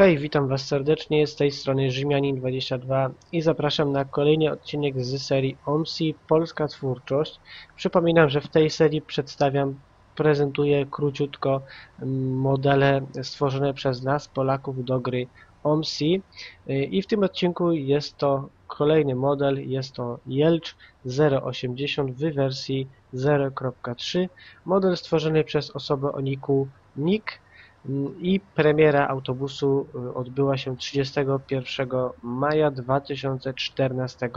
Hej, witam Was serdecznie, z tej strony Rzymianin22 i zapraszam na kolejny odcinek z serii OMSI Polska Twórczość. Przypominam, że w tej serii przedstawiam, prezentuję króciutko mm, modele stworzone przez nas, Polaków, do gry OMSI i. W tym odcinku jest to kolejny model, jest to Jelcz 080 w wersji 0.3, model stworzony przez osobę o niku Nick, i premiera autobusu y, odbyła się 31 maja 2014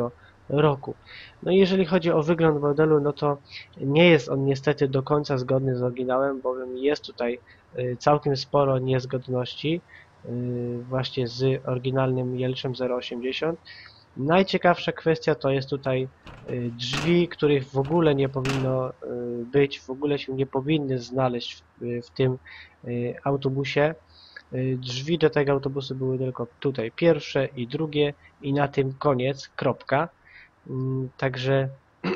roku. No i jeżeli chodzi o wygląd modelu, no to nie jest on niestety do końca zgodny z oryginałem, bowiem jest tutaj y, całkiem sporo niezgodności y, właśnie z oryginalnym Jelczem 080. Najciekawsza kwestia to jest tutaj drzwi, których w ogóle nie powinno być, w ogóle się nie powinny znaleźć w, w tym Y, autobusie. Y, drzwi do tego autobusu były tylko tutaj pierwsze i drugie i na tym koniec, kropka. Mm, także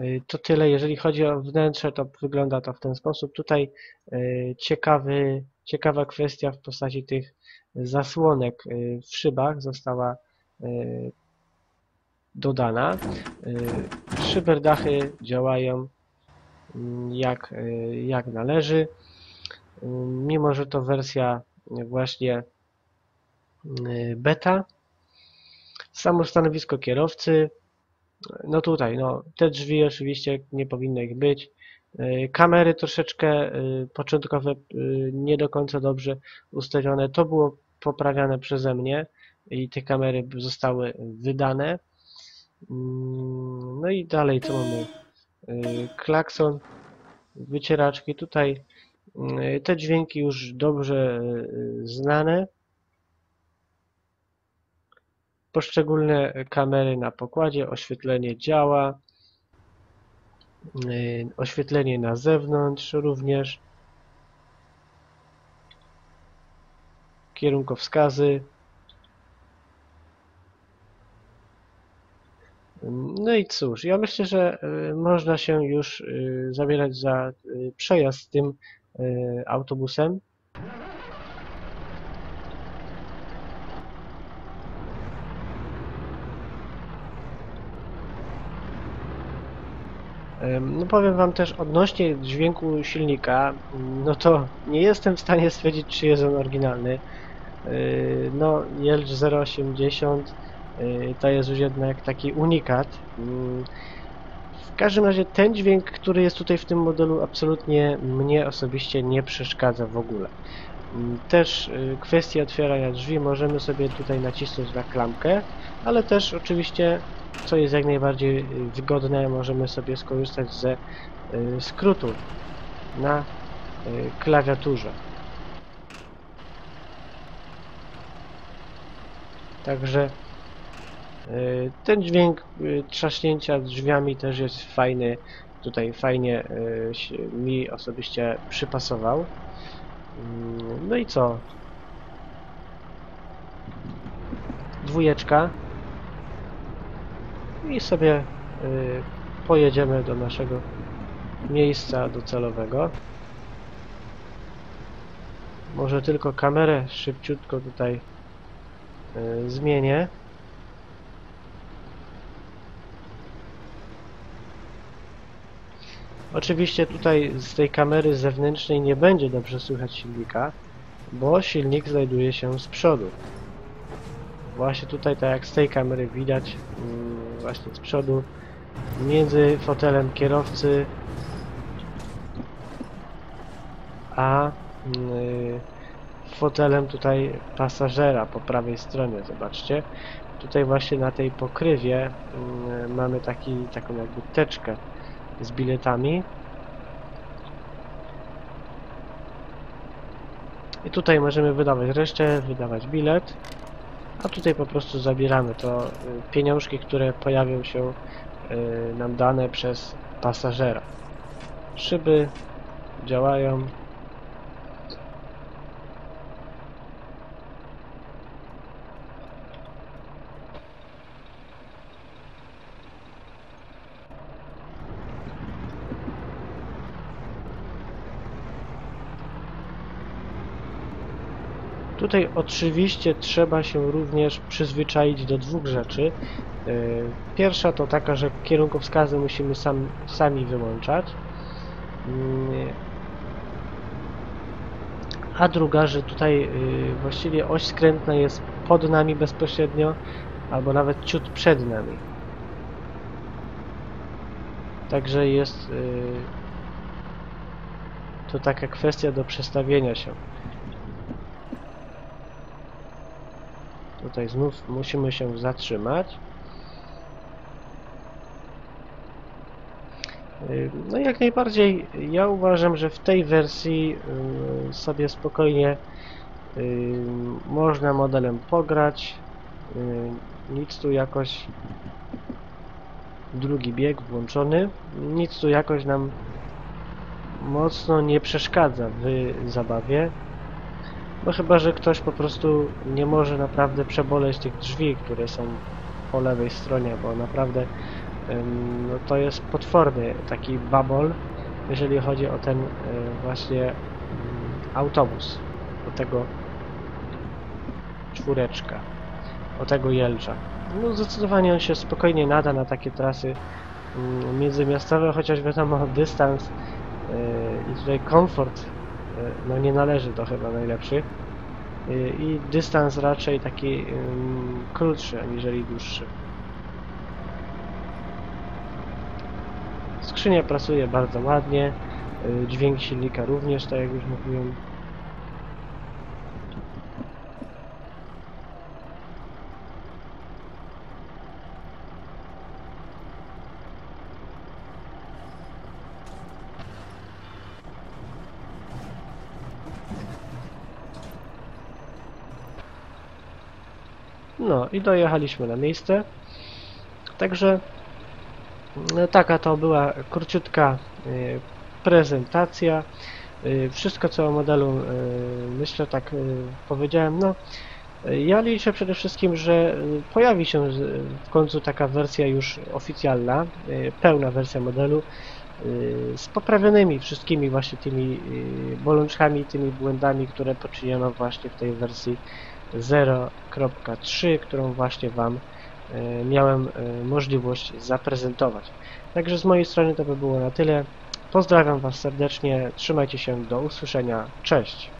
y, to tyle. Jeżeli chodzi o wnętrze, to wygląda to w ten sposób. Tutaj ciekawy, ciekawa kwestia w postaci tych zasłonek w szybach została dodana. Szyberdachy działają mm, jak, jak należy mimo że to wersja właśnie y, beta. Samo stanowisko kierowcy, no tutaj, no te drzwi oczywiście nie powinno ich być. Y, kamery troszeczkę y, początkowe nie do końca dobrze ustawione. To było poprawiane przeze mnie i te kamery zostały wydane. Mm, no i dalej co mamy? Klakson, wycieraczki. Tutaj Y, te dźwięki już dobrze y, znane. Poszczególne kamery na pokładzie, oświetlenie działa, y, oświetlenie na zewnątrz również, kierunkowskazy. No i cóż, ja myślę, że można się już zabierać za przejazd tym autobusem. No powiem Wam też odnośnie dźwięku silnika, no to nie jestem w stanie stwierdzić, czy jest on oryginalny. No, Jelcz 080 y, to jest już jednak taki unikat. Mm, każdym razie ten dźwięk, który jest tutaj w tym modelu absolutnie mnie osobiście nie przeszkadza w ogóle. Mm, też y, kwestia otwierania drzwi możemy sobie tutaj nacisnąć na klamkę, ale też oczywiście, co jest jak najbardziej y, wygodne, możemy sobie skorzystać ze y, skrótu na klawiaturze. Także ten dźwięk e, trzaśnięcia drzwiami też jest fajny. Tutaj fajnie e, mi osobiście przypasował. Mm, no i co? Dwójeczka. I sobie pojedziemy do naszego miejsca docelowego. Może tylko kamerę szybciutko tutaj zmienię. Oczywiście tutaj z tej kamery zewnętrznej nie będzie dobrze słychać silnika, bo silnik znajduje się z przodu. Właśnie tutaj, tak jak z tej kamery widać, mm, właśnie z przodu, między fotelem kierowcy a mm, fotelem tutaj pasażera po prawej stronie, zobaczcie. Tutaj właśnie na tej pokrywie mm, mamy taki, taką jakby teczkę z biletami. I tutaj możemy wydawać resztę, wydawać bilet, a tutaj po prostu zabieramy to y, pieniążki, które pojawią się y, nam dane przez pasażera. Szyby działają, Tutaj oczywiście trzeba się również przyzwyczaić do dwóch rzeczy. Yy, Pierwsza to taka, że kierunkowskazy musimy sam, sami wyłączać. Yy, A druga, że tutaj yy, właściwie oś skrętna jest pod nami bezpośrednio, albo nawet ciut przed nami. Także jest yy, to taka kwestia do przestawienia się. Tutaj znów musimy się zatrzymać. No jak najbardziej ja uważam, że w tej wersji sobie spokojnie można modelem pograć. Nic tu jakoś drugi bieg włączony. Nic tu jakoś nam mocno nie przeszkadza w zabawie. No chyba, że ktoś po prostu nie może naprawdę przeboleć tych drzwi, które są po lewej stronie, bo naprawdę no to jest potworny taki babol, jeżeli chodzi o ten y, właśnie ym, autobus, o tego czwóreczka, o tego jelcza. No zdecydowanie on się spokojnie nada na takie trasy ym, międzymiastowe, chociaż wiadomo dystans y, i tutaj komfort no nie należy do chyba najlepszych Y, i dystans raczej taki krótszy aniżeli dłuższy. Skrzynia pracuje bardzo ładnie, y, dźwięk silnika również, tak jak już mówiłem. No i dojechaliśmy na miejsce. Także no, taka to była króciutka y, prezentacja. Y, wszystko co o modelu y, myślę tak powiedziałem. No, ja liczę przede wszystkim, że pojawi się w końcu taka wersja już oficjalna, pełna wersja modelu z poprawionymi wszystkimi właśnie tymi bolączkami, tymi błędami, które poczyniono właśnie w tej wersji 0.3, którą właśnie Wam e, miałem e, możliwość zaprezentować. Także z mojej strony to by było na tyle. Pozdrawiam Was serdecznie, trzymajcie się, do usłyszenia, cześć!